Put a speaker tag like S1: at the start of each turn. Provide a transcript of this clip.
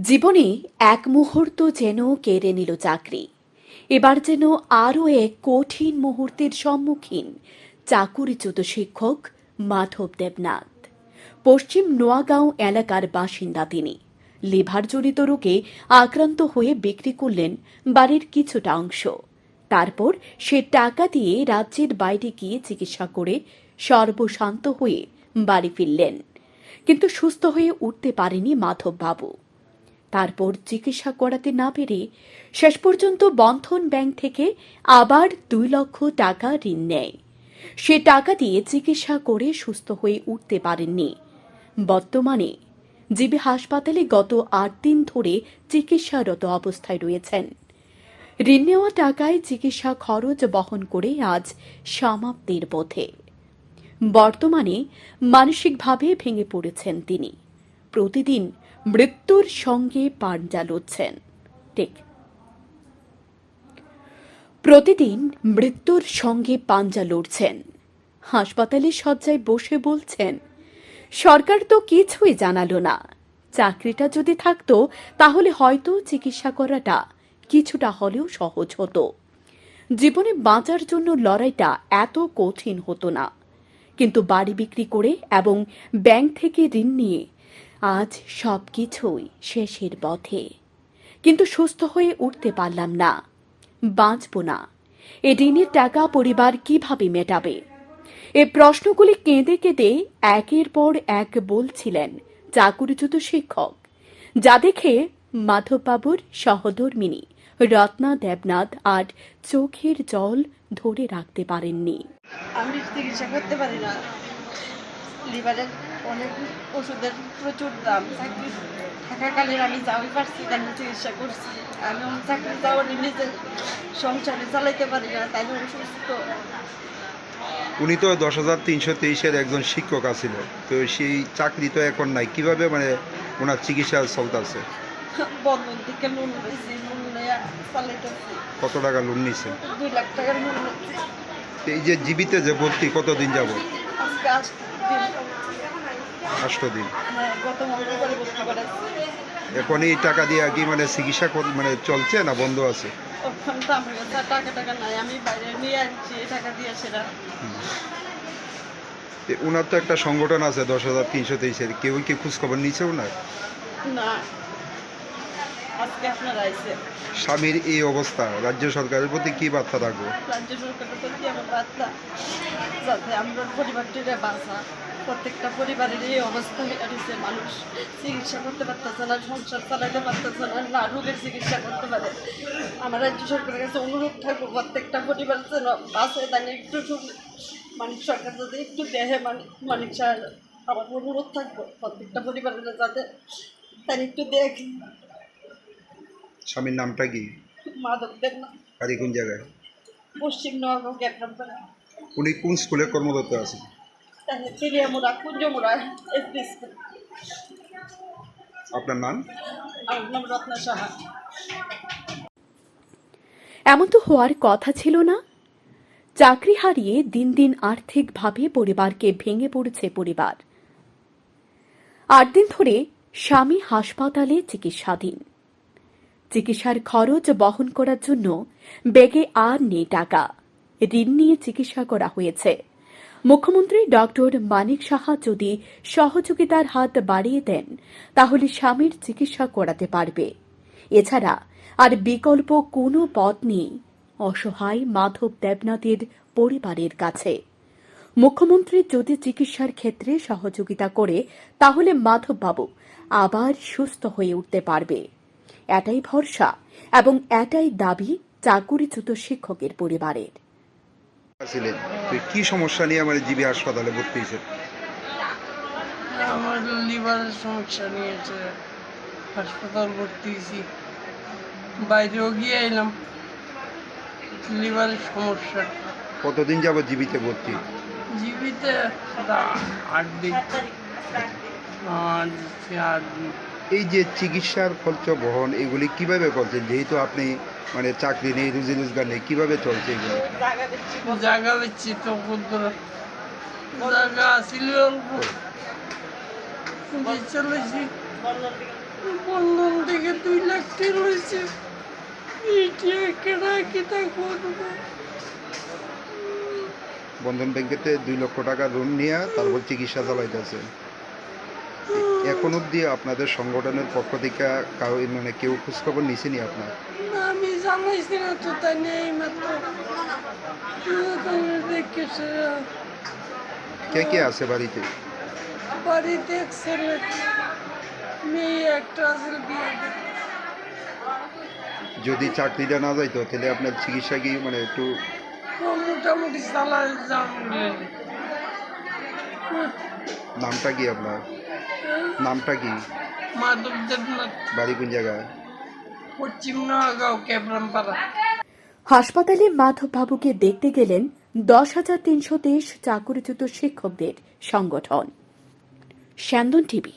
S1: জীবনে এক মুহূর্ত যেন কেড়ে নিল চাকরি। এবার যেন আরও এক কঠিন মুহূর্তের সম্মুখীন চাকুরিচ্যুত শিক্ষক মাধব দেবনাথ। পশ্চিম নোয়াগাঁও এলাকার বাসিন্দা তিনি। লিভারজনিত রোগে আক্রান্ত হয়ে বিক্রি করলেন বাড়ির কিছুটা অংশ। তারপর সে টাকা দিয়ে রাজ্যের বাইরে গিয়ে চিকিৎসা করে সর্বশান্ত হয়ে বাড়ি ফিরলেন। কিন্তু সুস্থ হয়ে উঠতে পারেনি মাধববাবু। তারপর চিকিৎসা করাতে না পেরে শেষ পর্যন্ত বন্ধন ব্যাংক থেকে আবার দুই লক্ষ টাকা ঋণ নেয়। সে টাকা দিয়ে চিকিৎসা করে সুস্থ হয়ে উঠতে পারেননি। বর্তমানে জিবি হাসপাতালে গত আট দিন ধরে চিকিৎসারত অবস্থায় রয়েছেন। ঋণ নেওয়া টাকায় চিকিৎসা খরচ বহন করে আজ সমাপ্তির পথে। বর্তমানে মানসিকভাবে ভেঙে পড়েছেন তিনি। প্রতিদিন মৃত্যুর সঙ্গে পাঞ্জা লড়ছেন ঠিক। প্রতিদিন মৃত্যুর সঙ্গে পাঞ্জা লড়ছেন হাসপাতালে শয্যায় বসে বলছেন, সরকার তো কিছুই জানালো না। চাকরিটা যদি থাকতো, তাহলে হয়তো চিকিৎসা করাটা কিছুটা হলেও সহজ হতো। জীবনে বাঁচার জন্য লড়াইটা এত কঠিন হতো না। কিন্তু বাড়ি বিক্রি করে এবং ব্যাংক থেকে ঋণ নিয়ে আজ সব কিছুই শেষের পথে। কিন্তু সুস্থ হয়ে উঠতে পারলাম না। বাঁচব না। এ ঋণের টাকা পরিবার কীভাবে মেটাবে? এ প্রশ্নগুলি কেঁদে কেঁদে একের পর এক বলছিলেন চাকুরিচ্যুত শিক্ষক, যা দেখে মাধববাবুর সহধর্মিনী রত্না দেবনাথ আর চোখের জল ধরে রাখতে পারেননি।
S2: আমি করতে পারি না লিভারের অনেক ওষুধের প্রচুর দাম। চাকরি থাকাকালীন আমি যাওয়াই পারছি কেন চিকিৎসা করছি। আমি চাকরি যাওয়ার নিজের সংসারে চালাইতে পারি না তাই অসুস্থ
S3: উনি তো দশ হাজার তিনশো তেইশের একজন শিক্ষক আছিল তো সেই চাকরি তো এখন নাই। কীভাবে মানে ওনার চিকিৎসা চলতেছে?
S2: বন্ধন থেকে লোন নিয়েছি লোন নিয়ে চালাইতেছি।
S3: কত টাকা লোন নিছে
S2: দুই লাখ টাকার লোন নিয়েছি।
S3: এই যে জীবিতে যে ভর্তি কতদিন যাব
S2: আজকে দিন।
S3: দিন এখন এই টাকা দিয়ে কি মানে চিকিৎসা মানে চলছে না বন্ধ আছে? ওনার তো একটা সংগঠন আছে দশ হাজার তিনশো তেইশের। কেউ কি খোঁজখবর নিচ্ছে ওনার
S2: না।
S3: স্বামীর এই অবস্থা রাজ্য সরকারের প্রতি কি বার্তা থাকব
S2: রাজ্য সরকারের প্রতি আমার বার্তা। যাতে আমরা পরিবারটিরে বাঁচা প্রত্যেকটা পরিবারের এই অবস্থা হয়ে মানুষ চিকিৎসা করতে পারতেছে না সংসার চালাতে পারতেছে না না রোগের চিকিৎসা করতে পারে। আমার রাজ্য সরকারের কাছে অনুরোধ থাকব প্রত্যেকটা পরিবার যেন বাঁচে তাই একটু মানিক সরকার যদি একটু দেহে মানিক মানিক সাহেব আমার অনুরোধ থাকব প্রত্যেকটা পরিবারের যাতে তাই একটু দেখ
S3: স্বামীর নামটা কি? বাড়ি কোন জায়গায়?
S2: পশ্চিম নগর
S3: উনি কোন স্কুলে কর্মরত আছে
S2: তাহলে চিড়িয়ামুড়া কুঞ্জমুড়া এসপি স্কুল।
S3: আপনার নাম?
S2: আমার নাম রত্না সাহা।
S1: এমন তো হওয়ার কথা ছিল না। চাকরি হারিয়ে দিন দিন আর্থিকভাবে পরিবারকে ভেঙে পড়েছে পরিবার। আট দিন ধরে স্বামী হাসপাতালে চিকিৎসাধীন। চিকিৎসার খরচ বহন করার জন্য ব্যাগে আর নেই টাকা। ঋণ নিয়ে চিকিৎসা করা হয়েছে। মুখ্যমন্ত্রী ডক্টর মানিক সাহা যদি সহযোগিতার হাত বাড়িয়ে দেন, তাহলে স্বামীর চিকিৎসা করাতে পারবে। এছাড়া আর বিকল্প কোনো পথ নেই, অসহায় মাধব দেবনাথের পরিবারের কাছে। মুখ্যমন্ত্রী যদি চিকিৎসার ক্ষেত্রে সহযোগিতা করে, তাহলে মাধববাবু আবার সুস্থ হয়ে উঠতে পারবে। এটাই ভরসা এবং এটাই দাবি চাকুরিচ্যুত শিক্ষকের পরিবারের।
S3: ছিলেন। কি সমস্যা নিয়ে আমার জিবি হাসপাতালে ভর্তি হয়েছে?
S4: আমার লিভারের সমস্যা নিয়েছে। হাসপাতাল ভর্তি হয়েছি। বাইরেও গিয়ে এলাম। লিভারের সমস্যা।
S3: কতদিন যাব জীবিতে ভর্তি?
S4: জীবিতে আট দিন। আর আট দিন।
S3: এই যে চিকিৎসার খরচ বহন এগুলি কীভাবে করছেন? যেহেতু আপনি মানে চাকরি নেই রুজি রোজগার নেই কীভাবে চলছে এগুলো?
S2: জায়গা দিচ্ছি
S4: তো জায়গা আসিল চলেছি
S2: বন্ধন থেকে
S4: বন্ধন দুই লাখ টাকা রয়েছে
S3: বন্ধন ব্যাংকেতে দুই লক্ষ টাকা ঋণ নিয়ে তারপর চিকিৎসা চালাইতেছে এখন অবধি আপনাদের সংগঠনের পক্ষ থেকে কারও মানে কেউ খোঁজখবর নিছেনি আপনার?
S4: আমি জানাইছি না তো তাই নেই মাত্র।
S3: কে কে আছে বাড়িতে?
S4: বাড়িতে এক ছেলে মেয়ে একটা আছে বিয়ে।
S3: যদি চাকরিটা না যাইতো তাহলে আপনার চিকিৎসা কি মানে একটু
S4: মোটামুটি চালাই যাবে
S3: নামটা কি আপনার? নামটা কি?
S4: মাধব দেবনাথ
S3: বাড়ি কোন জায়গায়
S4: পশ্চিম নগাঁও ক্যাবরামপাড়া
S1: হাসপাতালে মাধববাবুকে দেখতে গেলেন দশ হাজার তিনশো তেইশ চাকরিচ্যুত শিক্ষকদের সংগঠন। স্যান্দন টিভি।